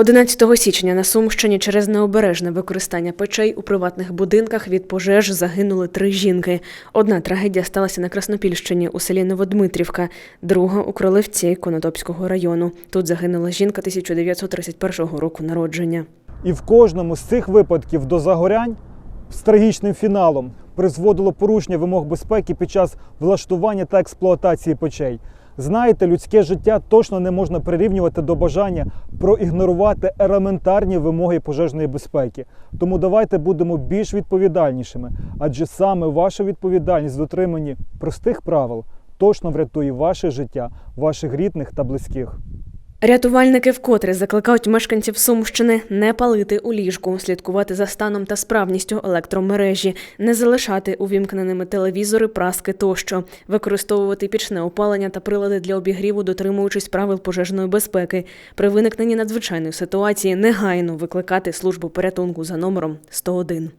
11 січня на Сумщині через необережне використання печей у приватних будинках від пожеж загинули три жінки. Одна трагедія сталася на Краснопільщині у селі Новодмитрівка, друга у Кролевці Конотопського району. Тут загинула жінка 1931 року народження. І в кожному з цих випадків до загорянь з трагічним фіналом призводило порушення вимог безпеки під час влаштування та експлуатації печей. Знаєте, людське життя точно не можна прирівнювати до бажання проігнорувати елементарні вимоги пожежної безпеки. Тому давайте будемо більш відповідальнішими, адже саме ваша відповідальність в дотриманні простих правил точно врятує ваше життя, ваших рідних та близьких. Рятувальники вкотре закликають мешканців Сумщини не палити у ліжку, слідкувати за станом та справністю електромережі, не залишати увімкненими телевізори, праски тощо, використовувати пічне опалення та прилади для обігріву, дотримуючись правил пожежної безпеки. При виникненні надзвичайної ситуації негайно викликати службу порятунку за номером 101.